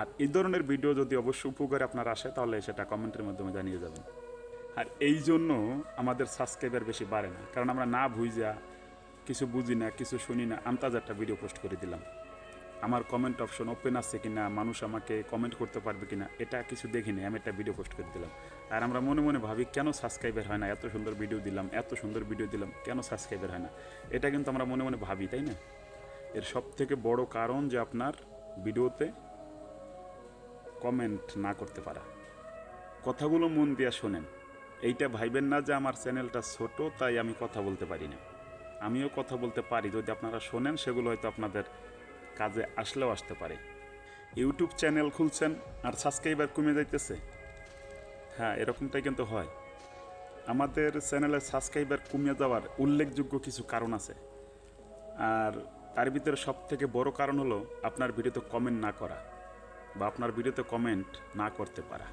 আর এই ধরনের ভিডিও যদি অবশ্যই উপকারে আপনার আসে, তাহলে সেটা কমেন্টের মাধ্যমে জানিয়ে যাবেন। আর এই জন্য আমাদের সাবস্ক্রাইবার বেশি বাড়ে না, কারণ আমরা না বুঝা কিছু বুঝি না, কিছু শুনি না আমতাজ একটা ভিডিও পোস্ট করে দিলাম। আমার কমেন্ট অপশন ওপেন আছে কি না মানুষ আমাকে কমেন্ট করতে পারবে কি না এটা কিছু দেখিনি, আমি একটা ভিডিও পোস্ট করে দিলাম। আর আমরা মনে মনে ভাবি, কেন সাবস্ক্রাইবার হয় না? এত সুন্দর ভিডিও দিলাম, এত সুন্দর ভিডিও দিলাম, কেন সাবস্ক্রাইবার হয় না? এটা কিন্তু আমরা মনে মনে ভাবি, তাই না? এর সব থেকে বড় কারণ যে আপনার ভিডিওতে কমেন্ট না করতে পারা। কথাগুলো মন দিয়ে শোনেন। এইটা ভাইবেন না যে আমার চ্যানেলটা ছোট, তাই আমি কথা বলতে পারি না। আমিও কথা বলতে পারি, যদি আপনারা শোনেন, সেগুলো হয়তো আপনাদের কাজে আসলেও আসতে পারে। ইউটিউব চ্যানেল খুলছেন, আর সাবস্ক্রাইবার কমে যাইতেছে? হ্যাঁ এরকমটাই কিন্তু হয়। আমাদের চ্যানেলের সাবস্ক্রাইবার কমে যাওয়ার উল্লেখযোগ্য কিছু কারণ আছে। আর তার ভিতরে সব থেকে বড় কারণ হলো, আপনার ভিডিওতে কমেন্ট না করা। বা আপনার ভিডিওতে কমেন্ট না করতে পারা।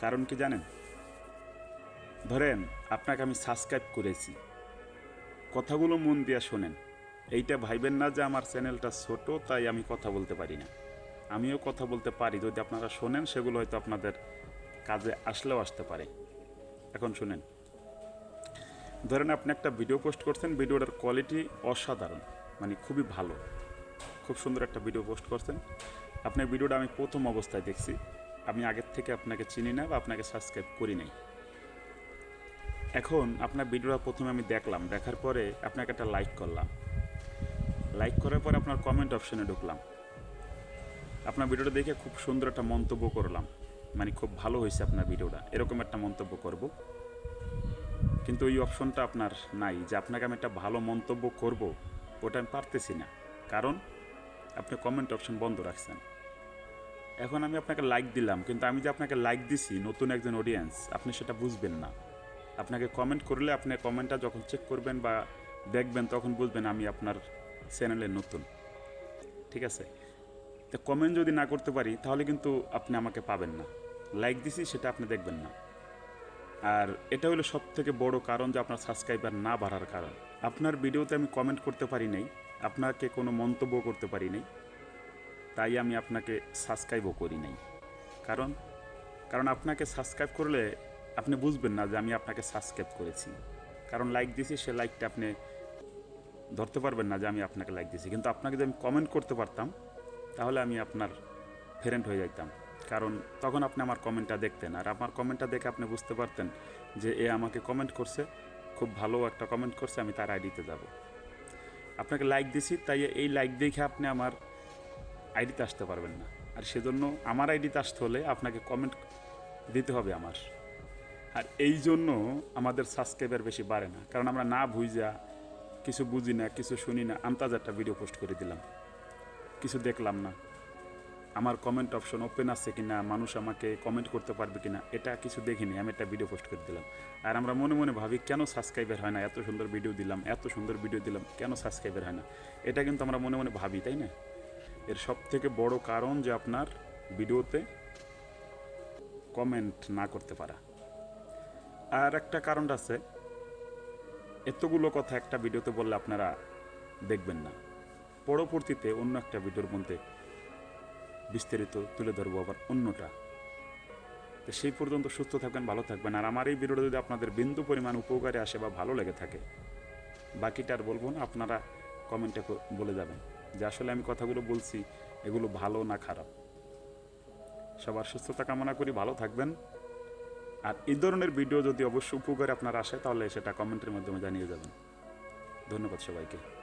কারণ কি জানেন? ধরেন, আপনাকে আমি সাবস্ক্রাইব করেছি। কথাগুলো মন দিয়ে শোনেন। এইটা ভাইবেন না যে আমার চ্যানেলটা ছোট, তাই আমি কথা বলতে পারি না। আমিও কথা বলতে পারি। যদি আপনারা শোনেন, সেগুলো হয়তো আপনাদের কাজে আসলেও আসতে পারে। এখন শুনেন। ধরেন আপনি একটা ভিডিও পোস্ট করছেন। ভিডিওটার কোয়ালিটি অসাধারণ। মানে খুবই ভালো। খুব সুন্দর একটা ভিডিও পোস্ট করছেন। আপনার ভিডিওটা আমি প্রথম অবস্থায় দেখছি। আমি আগের থেকে আপনাকে চিনি না বা আপনাকে সাবস্ক্রাইব করি নাই। এখন আপনার ভিডিওটা প্রথমে আমি দেখলাম, দেখার পরে আপনাকে একটা লাইক করলাম। লাইক করার পরে আপনার কমেন্ট অপশনে ঢুকলাম। আপনার ভিডিওটা দেখে খুব সুন্দর একটা মন্তব্য করলাম। মানে খুব ভালো হয়েছে আপনার ভিডিওটা। এরকম একটা মন্তব্য করব। কিন্তু ওই অপশনটা আপনার নাই যে আপনাকে আমি একটা ভালো মন্তব্য করব। ওটা আমি পারতেছি না। কারণ আপনি কমেন্ট অপশন বন্ধ রাখছেন। এখন আমি আপনাকে লাইক দিলাম, কিন্তু আমি যে আপনাকে লাইক দিছি, নতুন একজন অডিয়েন্স আপনি সেটা বুঝবেন না। আপনাকে কমেন্ট করলে আপনি কমেন্টটা যখন চেক করবেন বা দেখবেন, তখন বুঝবেন আমি আপনার চ্যানেলে নতুন। ঠিক আছে? তো কমেন্ট যদি না করতে পারি, তাহলে কিন্তু আপনি আমাকে পাবেন না। লাইক দিছি, সেটা আপনি দেখবেন না। আর এটা হলো সব থেকে বড় কারণ যে আপনার সাবস্ক্রাইবার না বাড়ার কারণ। আপনার ভিডিওতে আমি কমেন্ট করতে পারি নাই, আপনাকে কোনো মন্তব্য করতে পারি নাই। তাই আমি আপনাকে সাবস্ক্রাইবও করি নাই। কারণ কারণ আপনাকে সাবস্ক্রাইব করলে আপনি বুঝবেন না যে আমি আপনাকে সাবস্ক্রাইব করেছি। কারণ লাইক দিয়েছি সে লাইকটা আপনি ধরতে পারবেন না যে আমি আপনাকে লাইক দিয়েছি কিন্তু আপনাকে যদি আমি কমেন্ট করতে পারতাম, তাহলে আমি আপনার ফ্রেন্ড হয়ে যাইতাম। কারণ তখন আপনি আমার কমেন্টটা দেখতেন। আর আমার কমেন্টটা দেখে আপনি বুঝতে পারতেন যে এ আমাকে কমেন্ট করছে, খুব ভালো একটা কমেন্ট করছে, আমি তার আইডিতে যাব। আপনাকে লাইক দিছি, তাই এই লাইক দেখে আপনি আমার আইডিতে আসতে পারবেন না। আর সেজন্য আমার আইডিতে আসতে হলে আপনাকে কমেন্ট দিতে হবে আমার। আর এই জন্য আমাদের সাবস্ক্রাইবার বেশি বাড়ে না। কারণ আমরা না বুঝা কিছু বুঝি না, কিছু শুনি না আন্তাজ একটা ভিডিও পোস্ট করে দিলাম। কিছু দেখলাম না। আমার কমেন্ট অপশন ওপেন আছে কিনা, মানুষ আমাকে কমেন্ট করতে পারবে কি না এটা কিছু দেখিনি, আমি একটা ভিডিও পোস্ট করে দিলাম। আর আমরা মনে মনে ভাবি, কেন সাবস্ক্রাইবার হয় না? এত সুন্দর ভিডিও দিলাম, এত সুন্দর ভিডিও দিলাম, কেন সাবস্ক্রাইবার হয় না? এটা কিন্তু আমরা মনে মনে ভাবি, তাই না? এর সব থেকে বড় কারণ যে আপনার ভিডিওতে কমেন্ট না করতে পারা। আর একটা কারণ আছে, এতগুলো কথা একটা ভিডিওতে বললে আপনারা দেখবেন না। পরবর্তীতে অন্য একটা ভিডিওর মধ্যে বিস্তারিত তুলে ধরবো আবার অন্যটা। তো সেই পর্যন্ত সুস্থ থাকবেন, ভালো থাকবেন। আর আমার এই ভিডিওটা যদি আপনাদের বিন্দু পরিমাণ উপকারে আসে বা ভালো লেগে থাকে, বাকিটা আর বলব না, আপনারা কমেন্টে বলে যাবেন। যে আসলে আমি কথাগুলো বলছি, এগুলো ভালো না খারাপ। সবার সুস্থতা কামনা করি, ভালো থাকবেন। আর এই ধরনের ভিডিও যদি অবশ্যই উপকারে আপনার আসে, তাহলে সেটা কমেন্টের মাধ্যমে জানিয়ে যাবেন। ধন্যবাদ সবাইকে।